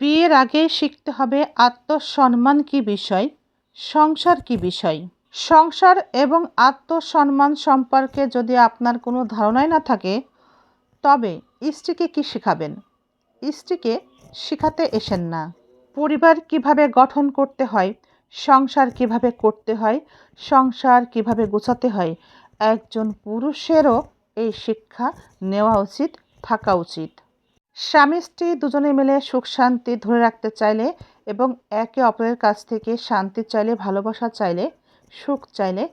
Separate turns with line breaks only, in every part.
বিয়ের আগেই শিখতে হবে আত্মসম্মান কি বিষয়, সংসার কি বিষয়। সংসার এবং আত্মসম্মান সম্পর্কে যদি আপনার কোনো ধারণাই না থাকে, তবে স্ত্রীকে কি শেখাবেন? স্ত্রীকে শেখাতে এসেন না। পরিবার কীভাবে গঠন করতে হয়, সংসার কীভাবে করতে হয়, সংসার কীভাবে গোছাতে হয়, একজন পুরুষেরও এই শিক্ষা নেওয়া উচিত, থাকা উচিত। স্বামী স্ত্রী দুজনে মিলে সুখ শান্তি ধরে রাখতে চাইলে এবং একে অপরের কাছ থেকে শান্তি চাইলে, ভালোবাসা চাইলে, সুখ চাইলে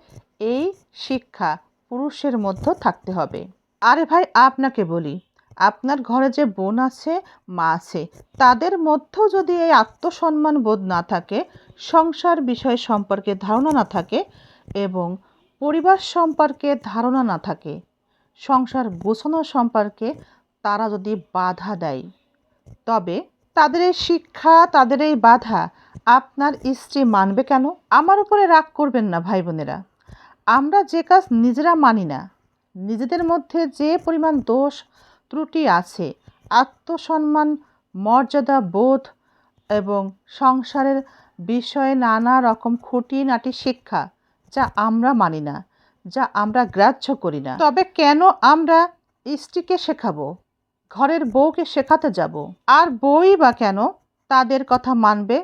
এই শিক্ষা পুরুষের মধ্যে থাকতে হবে। আরে ভাই, আপনাকে বলি, আপনার ঘরে যে বোন আছে, মা আছে, তাদের মধ্যেও যদি এই আত্মসম্মান বোধ না থাকে, সংসার বিষয় সম্পর্কে ধারণা না থাকে এবং পরিবার সম্পর্কে ধারণা না থাকে, সংসার গোছানো সম্পর্কে তারা যদি বাধা দেয়, তবে তাদের এই শিক্ষা, তাদের এই বাধা আপনার স্ত্রী মানবে কেন? আমার উপরে রাগ করবেন না, ভাই বোনেরা। আমরা যে কাজ নিজেরা মানি না, নিজেদের মধ্যে যে পরিমাণ দোষ ত্রুটি আছে, আত্মসম্মান, মর্যাদা বোধ এবং সংসারের বিষয়ে নানা রকম খুঁটিনাটি শিক্ষা যা আমরা মানি না, যা আমরা গ্রাহ্য করি না। তবে কেন আমরা স্ত্রীকে শেখাবো? ঘরের বউকে শেখাতে যাব। আর বই বা কেন তাদের কথা মানবে,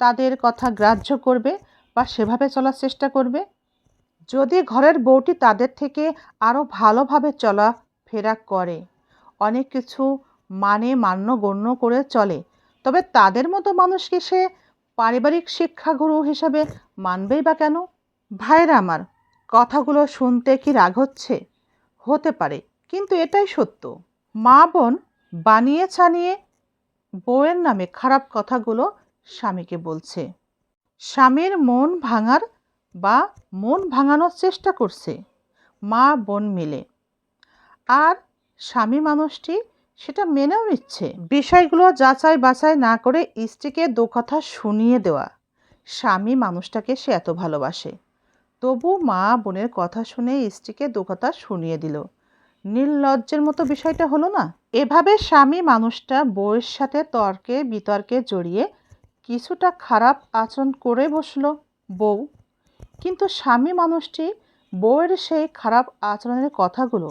তাদের কথা গ্রাহ্য করবে বা সেভাবে চলার চেষ্টা করবে? যদি ঘরের বউটি তাদের থেকে আরও ভালোভাবে চলা ফেরা করে, অনেক কিছু মানে মান্য, গণ্য করে চলে, তবে তাদের মতো মানুষকে সে পারিবারিক শিক্ষাগুরু হিসাবে মানবেই বা কেন? ভাইরা আমার, কথাগুলো শুনতে কি রাগ হচ্ছে? হতে পারে, কিন্তু এটাই সত্য। মা বোন বানিয়ে ছানিয়ে বউয়ের নামে খারাপ কথাগুলো স্বামীকে বলছে। স্বামীর মন ভাঙার বা মন ভাঙানোর চেষ্টা করছে মা বোন মিলে। আর স্বামী মানুষটি সেটা মেনেও নিচ্ছে। বিষয়গুলো যাচাই বাছাই না করে স্ত্রীকে দু কথা শুনিয়ে দেওয়া। স্বামী মানুষটাকে সে এত ভালোবাসে। তবু মা বোনের কথা শুনে স্ত্রীকে দু কথা শুনিয়ে দিল। নির্লজ্জের মতো বিষয়টা হলো না? এভাবে স্বামী মানুষটা বউয়ের সাথে তর্কে বিতর্কে জড়িয়ে কিছুটা খারাপ আচরণ করে বসল বউ। কিন্তু স্বামী মানুষটি বউয়ের সেই খারাপ আচরণের কথাগুলো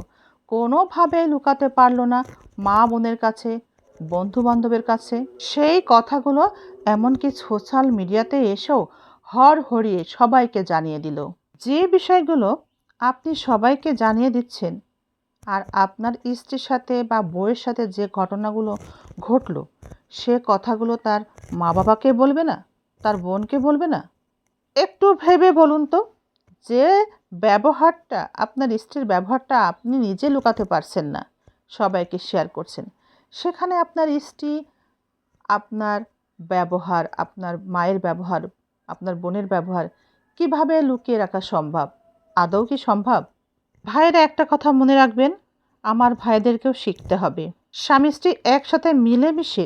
কোনোভাবে লুকাতে পারল না মা বোনের কাছে বন্ধু বান্ধবের কাছে। সেই কথাগুলো এমনকি সোশ্যাল মিডিয়াতে এসেও হর হরিয়ে সবাইকে জানিয়ে দিল। যে বিষয়গুলো আপনি সবাইকে জানিয়ে দিচ্ছেন আর আপনার স্ত্রীর সাথে বা বউয়ের সাথে যে ঘটনাগুলো ঘটলো, সে কথাগুলো তার মা বাবাকে বলবে না? তার বোনকে বলবে না? একটু ভেবে বলুন তো, যে ব্যবহারটা, আপনার স্ত্রীর ব্যবহারটা আপনি নিজে লুকাতে পারছেন না, সবাইকে শেয়ার করছেন। সেখানে আপনার স্ত্রী, আপনার ব্যবহার, আপনার মায়ের ব্যবহার, আপনার বোনের ব্যবহার কীভাবে লুকিয়ে রাখা সম্ভব? আদৌ কি সম্ভব? ভাইয়েরা একটা কথা মনে রাখবেন, আমার ভাইদেরকেও শিখতে হবে। স্বামী স্ত্রী একসাথে মিলেমিশে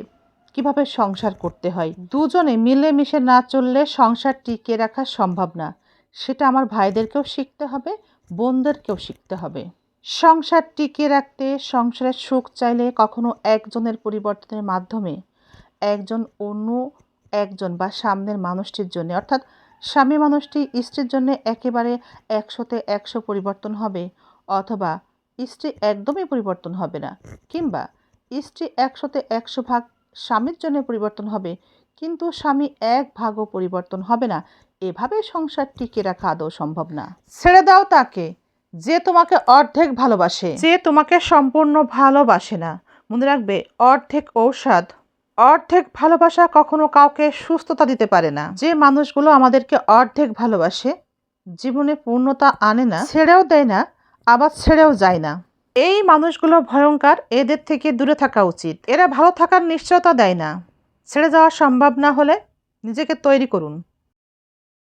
কীভাবে সংসার করতে হয়? দুজনে মিলেমিশে না চললে সংসার টিকিয়ে রাখা সম্ভব না। সেটা আমার ভাইদেরকেও শিখতে হবে, বোনদেরকেও শিখতে হবে। সংসার টিকিয়ে রাখতে, সংসারের সুখ চাইলে কখনো একজনের পরিবর্তনের মাধ্যমে একজন অন্য একজন বা সামনের মানুষটির জন্য, অর্থাৎ স্বামী মানুষটি স্ত্রীর জন্য একেবারে একশোতে একশো পরিবর্তন হবে অথবা স্ত্রী একদমই পরিবর্তন হবে না। কিংবা স্ত্রী একশোতে একশো ভাগ স্বামীর জন্য পরিবর্তন হবে, কিন্তু স্বামী এক ভাগও পরিবর্তন হবে না। এভাবে সংসার টিকে রাখা আদৌ সম্ভব না। ছেড়ে দাও তাকে, যে তোমাকে অর্ধেক ভালোবাসে। যে তোমাকে সম্পূর্ণ ভালোবাসে না। মনে রাখবে, অর্ধেক ঔষধ অর্ধেক ভালোবাসা কখনো কাউকে সুস্থতা দিতে পারে না। যে মানুষগুলো আমাদেরকে অর্ধেক ভালোবাসে, জীবনে পূর্ণতা আনে না, ছেড়েও দেয় না, আবার ছেড়েও যায় না। এই মানুষগুলো ভয়ঙ্কর, এদের থেকে দূরে থাকা উচিত। এরা ভালো থাকার নিশ্চয়তা দেয় না। ছেড়ে যাওয়া সম্ভব না হলে নিজেকে তৈরি করুন।